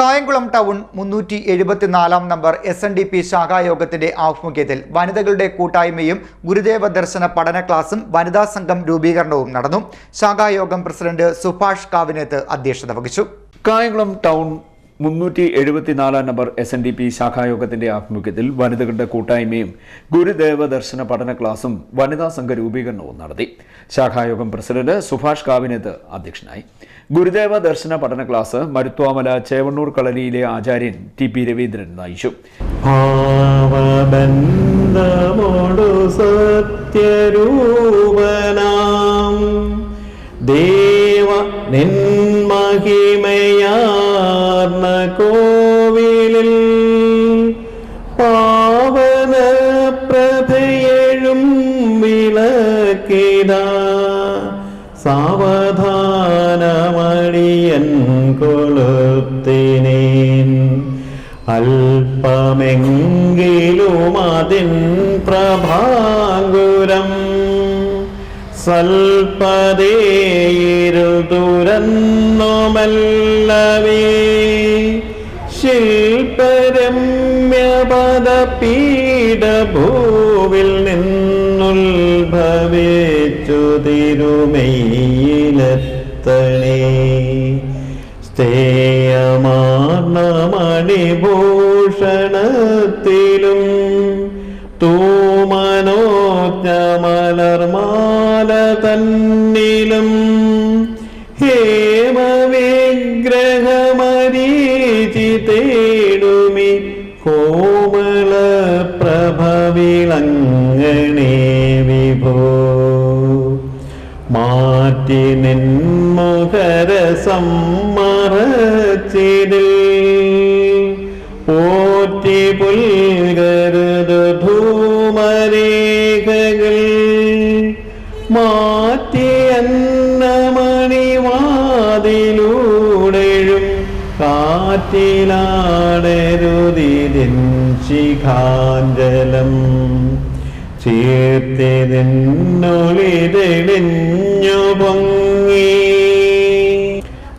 Kayamkulam town മുന്നൂറ്റി എഴുപത്തിനാലാം number S N D P ശാഖായോഗത്തിന്റെ ആഭിമുഖ്യത്തിൽ വനിതകളുടെ കൂട്ടായ്മയും ഗുരുദേവ ദർശന പഠന ക്ലാസും വനിതാ സംഘം രൂപീകരണവും നടന്നു. ശാഖായോഗം പ്രസിഡന്റ് സുഭാഷ് കാവിനേത്ത് അധ്യക്ഷത വഹിച്ചു. കായംകുളം ടൗൺ മുന്നൂറ്റി എഴുപത്തിനാലാം number S N D P ശാഖായോഗത്തിന്റെ ആഭിമുഖ്യത്തിൽ വനിതകളുടെ കൂട്ടായ്മയും ഗുരുദേവ ദർശന പഠന ക്ലാസും വനിതാ സംഘ രൂപീകരണവും നടത്തി. ശാഖായോഗം പ്രസിഡന്റ് സുഭാഷ് കാവിനേത് അധ്യക്ഷനായി. ഗുരുദേവ ദർശന പഠന ക്ലാസ് മരുത്വാമല ചേവണ്ണൂർ കളരിയിലെ ആചാര്യൻ ടി പി രവീന്ദ്രൻ നയിച്ചു. സത്യരൂപനാം. ദേവ വിളക്കിട സാവധാനമടിയൻ കൊളുത്തിനേൻ. അല്പമെങ്കിലും അതിൻ പ്രഭാങ്കുരം സ്വൽപതേയിരു തുരന്നുമല്ലവേ ശില്പരമ്യപദപീഠഭൂവിൽ സ്ഥേയമാർണമണിഭൂഷണത്തിലും തൂമനോജ്ഞമലർമാല തന്നിലും ഹേമവിഗ്രഹമരീചി തേടുമി കോമള പ്രഭവിളങ്ങണേ വിഭോ. മാറ്റി നിൻമുഖരസം പോറ്റി പുൽകരുത് ധൂമരേഖകൾ മാറ്റി അന്നമണിവാതിലൂടെഴും കാറ്റിലാടരുതിരിൻ ശിഖാഞ്ജലം. ചീർത്തി നിന്നൊളിതെളിഞ്ഞു പൊങ്ങി.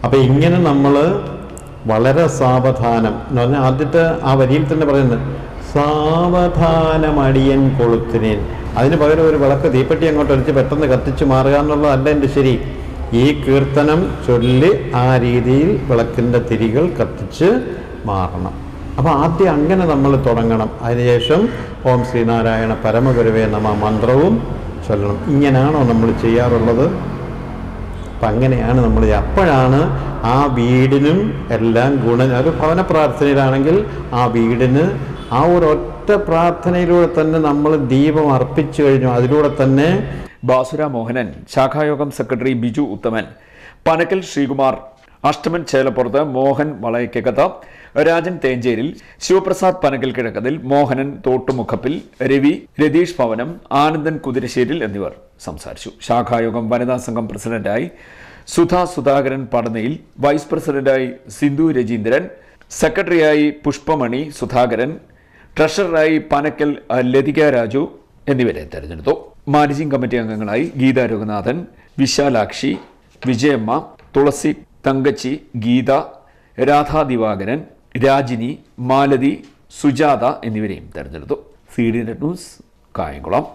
അപ്പൊ ഇങ്ങനെ നമ്മൾ വളരെ സാവധാനം എന്ന് പറഞ്ഞാൽ ആദ്യത്തെ ആ വരിയിൽ തന്നെ പറയുന്നത് സാവധാനമടിയൻ കൊളുത്തിനേൻ. അതിന് പകരം ഒരു വിളക്ക് തീപ്പെട്ടി അങ്ങോട്ട് അടിച്ച് പെട്ടെന്ന് കത്തിച്ച് മാറുക എന്നുള്ളതല്ല എന്റെ ശരി. ഈ കീർത്തനം ചൊല്ലി ആ രീതിയിൽ വിളക്കിന്റെ തിരികൾ കത്തിച്ച് മാറണം. അപ്പോൾ ആദ്യം അങ്ങനെ നമ്മൾ തുടങ്ങണം. അതിനുശേഷം ഓം ശ്രീനാരായണ പരമഗുരുവേ നമ മന്ത്രവും ചൊല്ലണം. ഇങ്ങനെയാണോ നമ്മൾ ചെയ്യാറുള്ളത്? അപ്പം അങ്ങനെയാണ് നമ്മൾ അപ്പോഴാണ് ആ വീടിനും എല്ലാം ഗുണ ഒരു ഭവന പ്രാർത്ഥനയിലാണെങ്കിൽ ആ വീടിന് ആ ഒരു ഒറ്റ പ്രാർത്ഥനയിലൂടെ തന്നെ നമ്മൾ ദീപം അർപ്പിച്ചു കഴിഞ്ഞു. അതിലൂടെ തന്നെ ബാസുര മോഹനൻ ശാഖായോഗം സെക്രട്ടറി ബിജു ഉത്തമൻ പനക്കൽ ശ്രീകുമാർ അഷ്ടമൻ ചേലപ്പുറത്ത് മോഹൻ വളയക്കകത്ത് രാജൻ തേഞ്ചേരിൽ ശിവപ്രസാദ് പനകൽ കിഴക്കതിൽ മോഹനൻ തോട്ടുമുഖപ്പിൽ രവി രതീഷ് ഭവനം ആനന്ദൻ കുതിരശ്ശേരിൽ എന്നിവർ സംസാരിച്ചു. ശാഖായോഗം വനിതാ സംഘം പ്രസിഡന്റായി സുധാ സുധാകരൻ പടനയിൽ വൈസ് പ്രസിഡന്റായി സിന്ധു രജീന്ദ്രൻ സെക്രട്ടറിയായി പുഷ്പമണി സുധാകരൻ ട്രഷററായി പനക്കൽ ലതിക രാജു എന്നിവരെ തെരഞ്ഞെടുത്തു. മാനേജിംഗ് കമ്മിറ്റി അംഗങ്ങളായി ഗീതാ രഘുനാഥൻ വിശാലാക്ഷി വിജയമ്മ തുളസി തങ്കച്ചി ഗീത രാധാ ദിവാകരൻ രാജിനി മാലതി സുജാത എന്നിവരെയും തെരഞ്ഞെടുത്തു. C D news Kayamkulam.